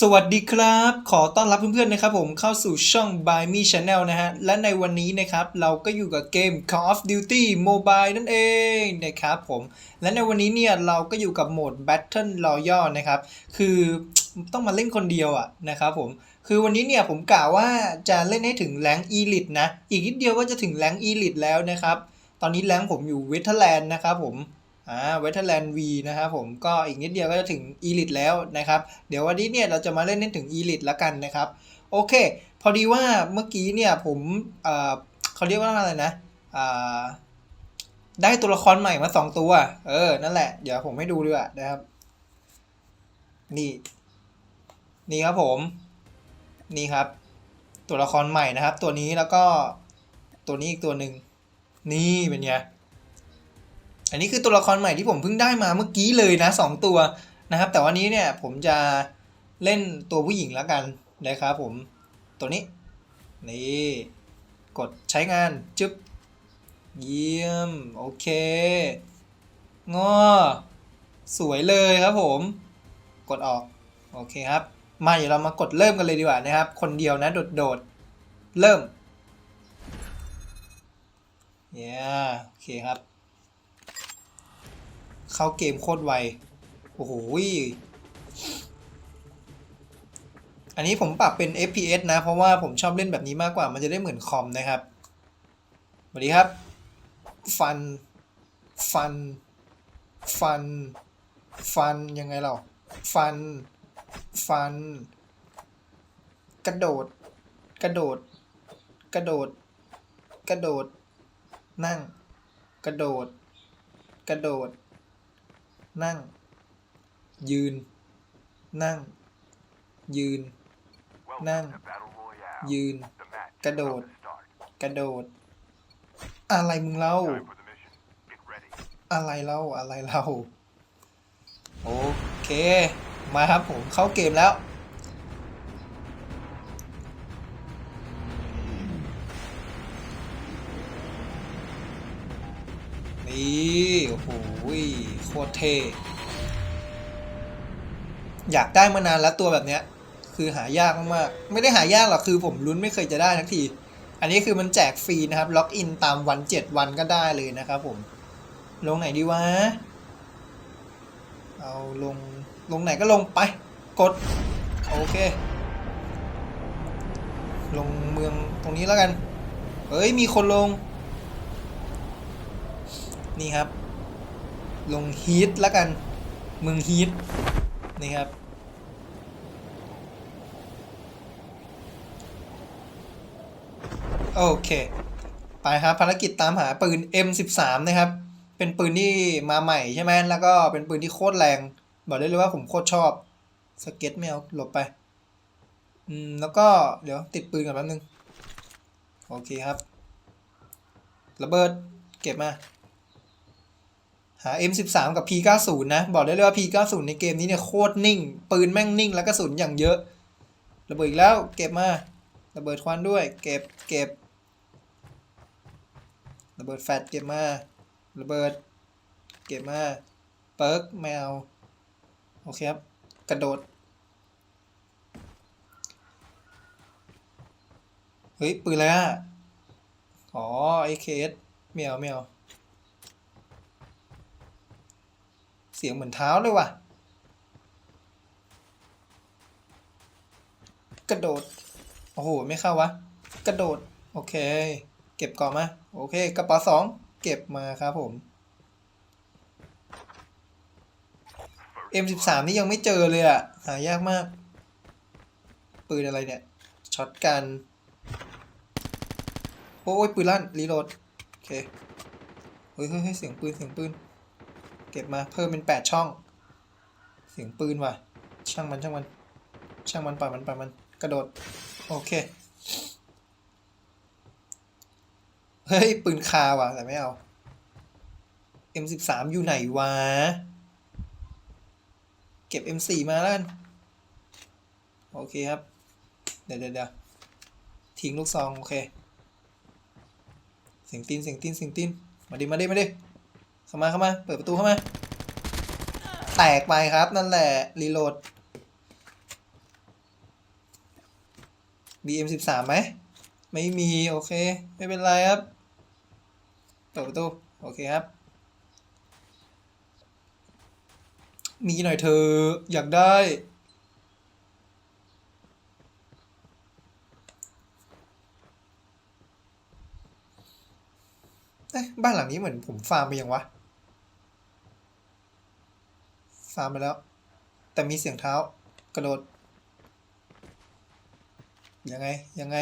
สวัสดีครับ ขอต้อนรับเพื่อนๆนะครับผมเข้าสู่ช่อง By Me Channel นะฮะ และในวันนี้นะครับเราก็อยู่กับเกม Call of Duty Mobile นั่นเองนะครับผม และในวันนี้เนี่ยเราก็อยู่กับโหมด Battle Royale นะครับ คือต้องมาเล่นคนเดียวอะนะครับผม คือวันนี้เนี่ยผมกล่าวว่าจะเล่นให้ถึงแรง Elite นะ อีกนิดเดียวก็จะถึงแรง Elite แล้วนะครับ ตอนนี้แรงผมอยู่เวทเทอร์แลนด์นะครับผม อ่าเวทเทอร์แลนด์ V นะครับผมก็อีกนิดเดียวก็จะถึง Elite แล้วนะครับ เดี๋ยววันนี้เนี่ยเราจะมาเล่นให้ถึง Elite แล้วกันนะครับ โอเค พอดีว่าเมื่อกี้เนี่ยผมเอ่อเขาเรียกว่าอะไรนะอ่าได้ตัวละครใหม่มาสองตัว เออ นั่นแหละ เดี๋ยวผมให้ดูดีกว่านะครับ นี่ นี่ครับผม นี่ครับ ตัวละครใหม่นะครับ ตัวนี้แล้วก็ตัวนี้อีกตัวหนึ่ง นี่เป็นไง อันนี้คือตัวละครใหม่ที่ผมเพิ่งได้มาเมื่อกี้เลยนะสองตัวนะครับ แต่วันนี้เนี่ยผมจะเล่นตัวผู้หญิงแล้วกันนะครับผมตัวนี้ นี่กดใช้งานจึ๊บเยี่ยม โอเคงอสวยเลยครับผม กดออก โอเคครับ มาเดี๋ยวเรามากดเริ่มกันเลยดีกว่านะครับ คนเดียวนะ โดดๆเริ่ม เย้โอเคครับ เข้าเกมโคตรไว โอ้โห อันนี้ผมปรับเป็น FPS นะ เพราะว่าผมชอบเล่นแบบนี้มากกว่า มันจะได้เหมือนคอมนะครับสวัสดีครับ ฟัน ฟัน ฟัน ฟัน ยังไงเราฟัน ฟัน กระโดด กระโดด กระโดด กระโดด นั่ง กระโดด กระโดด นั่ง ยืน นั่ง ยืน นั่ง ยืน กระโดด กระโดด อะไรมึงเล่า อะไรเล่าอะไรเล่า โอเค มาครับผมเข้าเกมแล้ว นี่โอ้โหโคตรเท่อยากได้มานานแล้วตัวแบบเนี้ย คือหายากมากๆไม่ได้หายากหรอกคือผมลุ้นไม่เคยจะได้ทักที อันนี้คือมันแจกฟรีนะครับ ล็อกอินตามวัน7วันก็ได้เลยนะครับผม ลงไหนดีวะ เอาลง ลงไหนก็ลงไป กด โอเค ลงเมืองตรงนี้แล้วกัน เฮ้ย มีคนลง นี่ครับ ลงฮีทแล้วกันเมืองฮีทนี่ครับ โอเค ไปครับภารกิจตามหาปืน M13 นะครับ เป็นปืนที่มาใหม่ใช่ไหมแล้วก็เป็นปืนที่โคตรแรง บอกได้เลยว่าผมโคตรชอบ สเก็ตไม่เอาหลบไป อืม แล้วก็เดี๋ยวติดปืนก่อนแป๊บนึง โอเคครับ ระเบิดเก็บมาหา M13 กับ P90 นะ บอกได้เลยว่า P90 ในเกมนี้เนี่ยโคตรนิ่ง ปืนแม่งนิ่งแล้วกระสุนอย่างเยอะ ระเบิดอีกแล้วเก็บมาระเบิดควันด้วย เก็บเก็บระเบิดแฟตเก็บมาระเบิดเก็บมาเปิร์กแมวโอเคครับ กระโดด เฮ้ย ปืนอะไรอะ อ๋อ AKS ไม่เอาไม่เอา เสียงเหมือนเท้าเลยว่ะ กระโดด โอ้โห ไม่เข้าวะ กระโดด โอเค เก็บก่อนมาโอเค กระเป๋าสองเก็บมาครับผม M13 นี่ยังไม่เจอเลยอะหายากมาก ปืนอะไรเนี่ย ช็อตกัน โอ้ยปืนลั่น รีโหลด โอเค เฮ้ยเฮ้ยเฮ้ยเสียงปืน เสียงปืน เก็บมาเพิ่มเป็นแปดช่อง เสียงปืนว่ะ ช่างมันช่างมัน ช่างมันปล่อยมันปล่อยมันกระโดด โอเค เฮ้ย ปืนคาว่ะ แต่ไม่เอา M13 อยู่ไหนวะ เก็บ M4 มาแล้วกันโอเคครับ เดี๋ยวเดี๋ยวทิ้งลูกซอง โอเค เสียงตีนเสียงตีนเสียงตีน มาดิ มาดิ มาดิ เข้ามาเข้ามา เปิดประตูเข้ามา แตกไปครับนั่นแหละ รีโหลด BM สิบสามไหม ไม่มี โอเค ไม่เป็นไรครับ เปิดประตู โอเคครับ มีหน่อยเธออยากได้เอ๊ะบ้านหลังนี้เหมือนผมฟาร์มไปยังวะ ฟาร์มไปแล้ว แต่มีเสียงเท้ากระโดด ยังไง ยังไง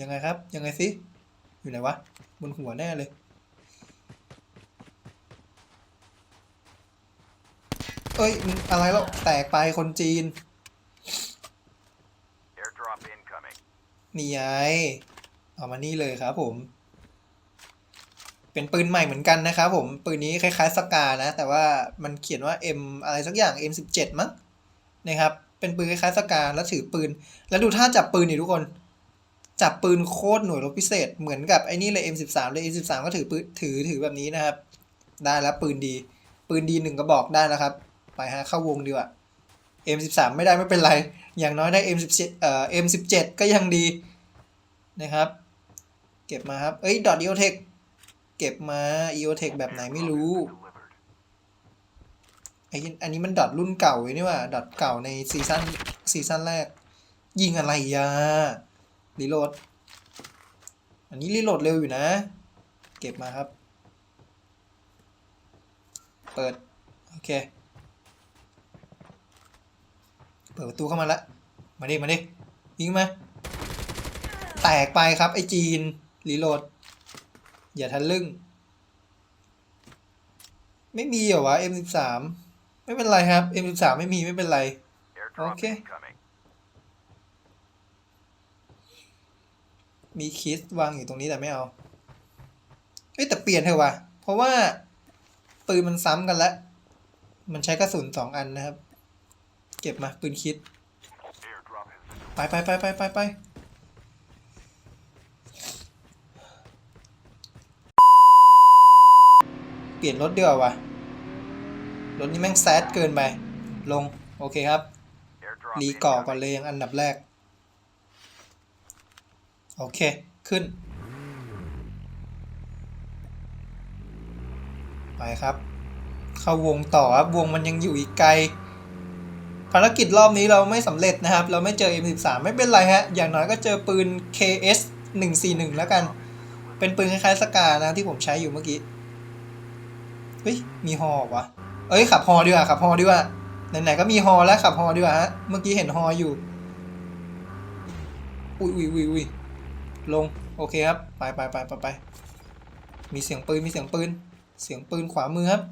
ยังไงครับ ยังไงสิ อยู่ไหนวะ บนหัวแน่เลย เอ้ยมึงอะไรแล้ว แตกไปคนจีน Airdrop incoming. นี่ไง เอามานี่เลยครับผม เป็นปืนใหม่เหมือนกันนะครับผม ปืนนี้คล้ายๆสกานะ แต่ว่ามันเขียนว่า M อะไรสักอย่าง M17 มั้งนะครับ เป็นปืนคล้ายๆสกาแล้วถือปืน แล้วดูท่าจับปืนนี่ทุกคน จับปืนโคตรหน่วยรบพิเศษ เหมือนกับไอ้นี่เลย M13 เลย M13 ก็ถือปืนถือถือแบบนี้นะครับ ได้แล้วปืนดี ปืนดีหนึ่งกระบอกได้แล้วครับ ไปฮะเข้าวงดีกว่า M13 ไม่ได้ไม่เป็นไร อย่างน้อยได้ M17 เอ่อ M17 ก็ยังดีนะครับ เก็บมาครับ เอ้ยดอท EOTech เก็บมา EOTech แบบไหนไม่รู้ไอ้อันนี้มันดอทรุ่นเก่าเลยนี่ว่าดอทเก่าในซีซั่นซีซั่นแรก ยิงอะไรยารีโหลด อันนี้รีโหลดเร็วอยู่นะ เก็บมาครับ เปิด โอเค เปิดประตูเข้ามาละ มาดิ มาดิ ยิงมา แตกไปครับไอจีนรีโหลด อย่าทะลึ่ง ไม่มีเหรอวะ M13 ไม่เป็นไรครับ M13 ไม่มีไม่เป็นไร Airdrop Okay. incoming. มีคิสวางอยู่ตรงนี้แต่ไม่เอาเอ้ยแต่เปลี่ยนเถอะว่ะเพราะว่าปืนมันซ้ำกันแล้ว มันใช้กระสุนสองอันนะครับ เก็บมาปืนคิด Airdrop has been ไปไปไปไปไปไป เปลี่ยนรถเดียวาวะรถนี้แม่งแซดเกินไป ลง โอเคครับ รีก่อก่อนเลยอันดับแรก โอเค ขึ้น ไปครับ เข้าวงต่อครับ วงมันยังอยู่อีกไกล ภารกิจรอบนี้เราไม่สำเร็จนะครับ เราไม่เจอ M13 ไม่เป็นไรฮะ อย่างน้อยก็เจอปืน KS 141 แล้วกัน เป็นปืนคล้ายๆสกานะที่ผมใช้อยู่เมื่อกี้ เฮ้ยมีฮอวะเอ้ยขับฮอดีกว่าขับฮอดีกว่าไหนๆก็มีฮอแล้วขับฮอดีกว่าฮะเมื่อกี้เห็นฮออยู่อุ้ยอุ้ยอุ้ยอุ้ยลงโอเคครับไปไปไปไปไปมีเสียงปืนมีเสียงปืน เสียงปืนขวามือครับ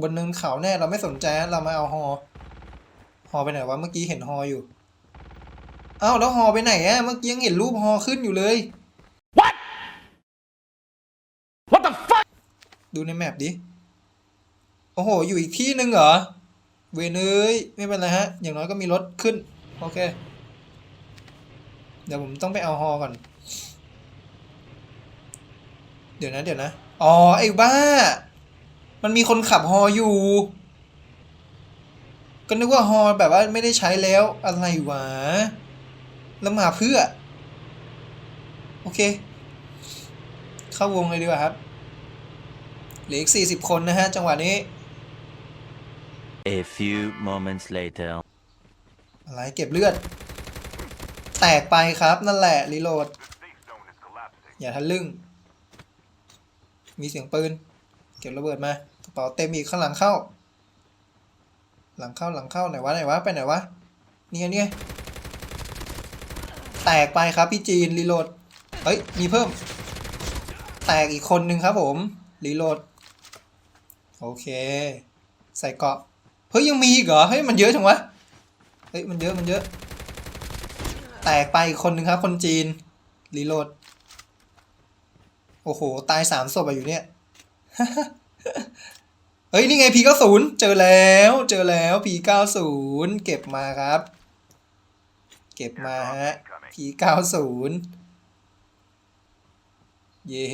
บนเนินเขาแน่เราไม่สนใจฮะเรามาเอาฮอฮอไปไหนวะเมื่อกี้เห็นฮออยู่เอ้าแล้วฮอไปไหนอะเมื่อกี้ยังเห็นรูปฮอขึ้นอยู่เลย What the fuck? ดูในแมปดิ โอ้โห อยู่อีกที่หนึ่งเหรอ เวเอ้ยไม่เป็นไรฮะ อย่างน้อยก็มีรถขึ้น โอเค เดี๋ยวผมต้องไปเอาฮอก่อน เดี๋ยวนะเดี๋ยวนะ อ๋อ ไอ้บ้า มันมีคนขับฮออยู่ ก็นึกว่าฮอแบบว่าไม่ได้ใช้แล้วอะไรวะ แล้วมาเพื่อ โอเค เข้าวงเลยดีกว่าครับเหลืออีกสี่สิบคนนะฮะ จังหวะนี้ A few moments later. อะไรเก็บเลือด แตกไปครับนั่นแหละรีโหลด อย่าทะลึ่ง มีเสียงปืน เก็บระเบิดมากระเป๋าเต็มอีกข้างหลังเข้า หลังเข้าหลังเข้าไหนวะไหนวะไปไหนวะเนี่ยเนี่ยแตกไปครับพี่จีนรีโหลดเฮ้ยมีเพิ่ม แตกอีกคนนึงครับผมรีโหลดโอเค ใส่เกาะ เฮ้ยยังมีอีกเหรอเฮ้ยมันเยอะจังวะเฮ้ยมันเยอะมันเยอะ แตกไปอีกคนนึงครับ คนจีนรีโหลดโอ้โห ตายสามศพอะอยู่เนี่ยเฮ้ยนี่ไง P90 เจอแล้ว เจอแล้ว P90 เก็บมาครับ เก็บมาฮะ P90 เย้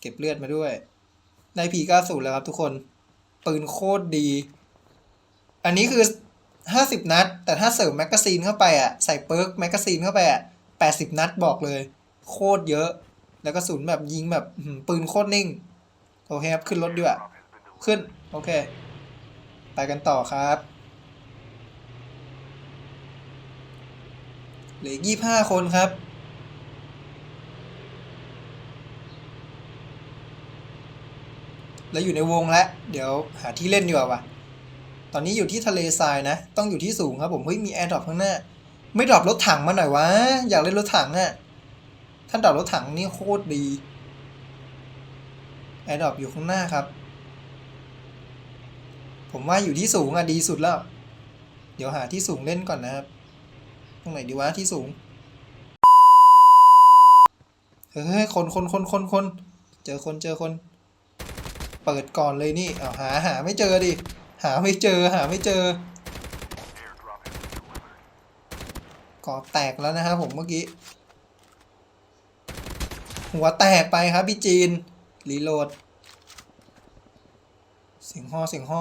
เก็บเลือดมาด้วย ได้ P90 แล้วครับทุกคน ปืนโคตรดี อันนี้คือ50นัด แต่ถ้าเสริมแมกกาซีนเข้าไปอะ ใส่เปิร์กแมกกาซีนเข้าไปอะ80นัดบอกเลย โคตรเยอะ แล้วกระสุนแบบยิงแบบปืนโคตรนิ่ง โอเคครับ ขึ้นรถดีกว่า ขึ้น โอเค ไปกันต่อครับเหลือยี่ห้าคนครับ แล้วอยู่ในวงแล้วเดี๋ยวหาที่เล่นดีกว่าวะตอนนี้อยู่ที่ทะเลทรายนะ ต้องอยู่ที่สูงครับผม เฮ้ยมีแอร์ดรอปข้างหน้า ไม่ดรอปรถถังมาหน่อยวะ อยากเล่นรถถังอะถ้านดรอปรถถังนี่โคตรดีแอร์ดรอปอยู่ข้างหน้าครับ ผมว่าอยู่ที่สูงอะดีสุดแล้ว เดี๋ยวหาที่สูงเล่นก่อนนะครับ ตรงไหนดีวะที่สูง เฮ้ยคนคนคนคนคนเจอคนเจอคน เปิดก่อนเลยนี่เอาหาหาไม่เจอดิ หาไม่เจอหาไม่เจอ กรอบแตกแล้วนะครับผมเมื่อกี้ หัวแตกไปครับพี่จีน รีโหลด เสียงฮอเสียงฮอ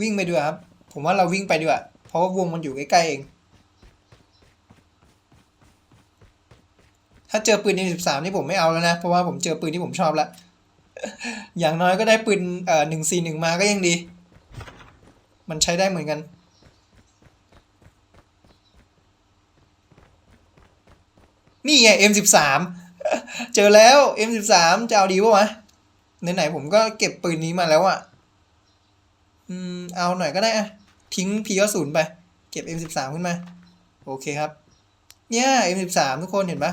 วิ่งไปดีกว่าครับ ผมว่าเราวิ่งไปดีกว่า เพราะว่าวงมันอยู่ใกล้ๆเอง ถ้าเจอปืน M13 นี่ผมไม่เอาแล้วนะ เพราะว่าผมเจอปืนที่ผมชอบแล้วอย่างน้อยก็ได้ปืนเอ่อ141มาก็ยังดี มันใช้ได้เหมือนกัน นี่ไง M13 เจอแล้ว M13 จะเอาดีปะวะไหนๆผมก็เก็บปืนนี้มาแล้วอะอืม เอาหน่อยก็ได้อะทิ้งพีก็ศูนย์ไป เก็บ M13 ขึ้นมา โอเคครับ เนี่ย M13 ทุกคนเห็นปะ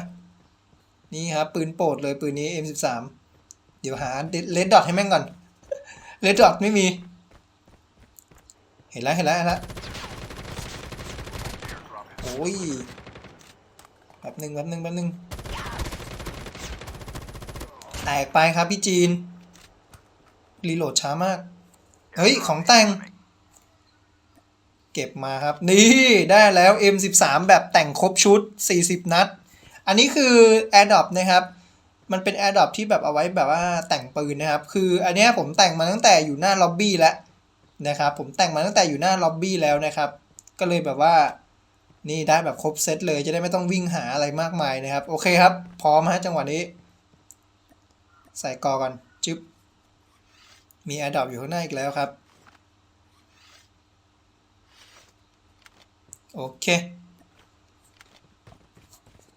นี่ครับ ปืนโปรดเลยปืนนี้ M13 เดี๋ยวหาเลดดอทให้แม่งก่อนเลดดอทไม่มี เห็นแล้วเห็นแล้วเห็นแล้วโอ้ยแป๊บหนึ่งแป๊บหนึ่งแป๊บหนึ่งแตกไปครับพี่จีน รีโหลดช้ามาก เฮ้ย ของแต่ง เก็บมาครับ นี่ ได้แล้ว M13 แบบแต่งครบชุด 40 นัด อันนี้คือ AirDrop นะครับ มันเป็น AirDrop ที่แบบเอาไว้แบบว่าแต่งปืนนะครับ คืออันนี้ผมแต่งมาตั้งแต่อยู่หน้าล็อบบี้แล้วนะครับ ผมแต่งมาตั้งแต่อยู่หน้าล็อบบี้แล้วนะครับ ก็เลยแบบว่า นี่ได้แบบครบเซตเลย จะได้ไม่ต้องวิ่งหาอะไรมากมายนะครับ โอเคครับ พร้อมฮะจังหวะนี้ ใส่กอก่อนจึ๊บ มี a อ o p อยู่ข้างหน้าอีกแล้วครับ โอเค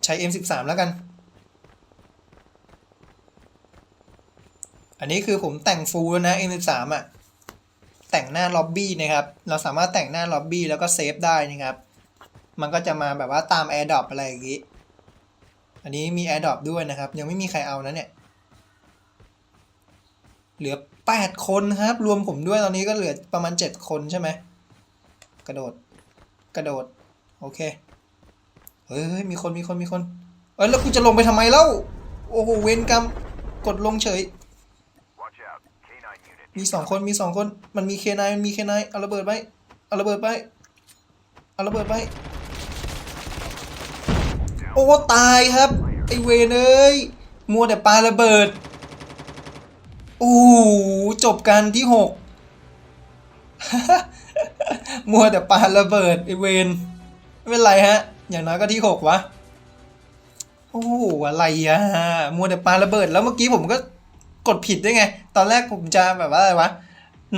ใช้ M13 แล้วกัน อันนี้คือผมแต่งฟูลนะ M13 อะ แต่งหน้าล็อบบี้นะครับ เราสามารถแต่งหน้าล็อบบี้แล้วก็เซฟได้นะครับ มันก็จะมาแบบว่าตาม AirDrop อะไรอย่างงี้ อันนี้มี AirDrop ด้วยนะครับ ยังไม่มีใครเอานะเนี่ย เหลือ 8 คนครับ รวมผมด้วยตอนนี้ก็เหลือประมาณ 7 คนใช่ไหม กระโดด กระโดด โอเค ฮ้ยมีคนมีคนมีคน เอ้ยแล้วกูจะลงไปทำไมเล่า โอ้โหเวรกรรมกดลงเฉย มีสองคนมีสองคน มันมีเคนายมันมีเคนายเอาระเบิดไปเอาระเบิดไปเอาระเบิดไปโอ้ตายครับไอเวนเอ้ยมัวแต่ปาระเบิดโอ้โหจบกันที่หกมัวแต่ปาระเบิดไอเวนไม่เป็นไรฮะ อย่างน้อยก็ที่หกวะ โอ้โหอะไรอะมัวแต่ปาระเบิด แล้วเมื่อกี้ผมก็กดผิดด้วยไง ตอนแรกผมจะแบบว่าอะไรวะ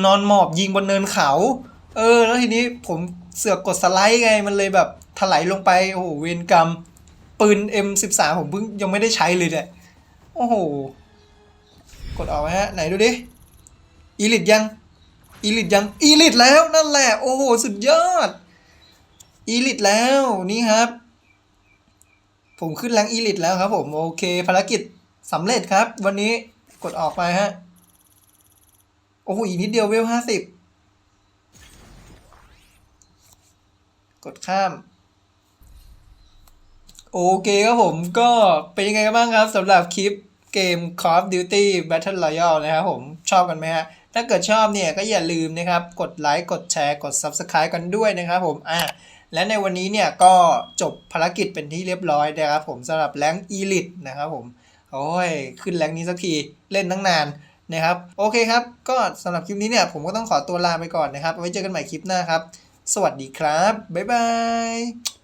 นอนหมอบยิงบนเนินเขา เออ แล้วทีนี้ผมเสือกกดสไลด์ไง มันเลยแบบถลายลงไป โอ้โห เวรกรรม ปืน M13 ผมเพิ่งยังไม่ได้ใช้เลยเนี่ย โอ้โห กดออกไหมฮะ ไหนดูดิ อีลิทยัง อีลิทยัง อีลิทแล้วนั่นแหละ โอ้โห สุดยอด อีลิทแล้วนี่ครับ ผมขึ้นแรงอีลิทแล้วครับผม โอเค ภารกิจสำเร็จครับ วันนี้กดออกไปฮะ โอ้โห อีกนิดเดียวเวลห้าสิบกดข้าม โอเคครับผมก็เป็นยังไงกันบ้างครับสำหรับคลิปเกม Call of Duty Battle Royale นะครับผมชอบกันไหมฮะ ถ้าเกิดชอบเนี่ยก็อย่าลืมนะครับ กดไลค์ กดแชร์ กด Subscribe กันด้วยนะครับผม อะ และในวันนี้เนี่ยก็จบภารกิจเป็นที่เรียบร้อยนะครับผมสำหรับแรงอีลิตนะครับผมโอ้ยขึ้นแรงนี้สักทีเล่นตั้งนานนะครับโอเคครับ ก็สำหรับคลิปนี้เนี่ยผมก็ต้องขอตัวลาไปก่อนนะครับ ไว้เจอกันใหม่คลิปหน้าครับ สวัสดีครับ บ๊ายบาย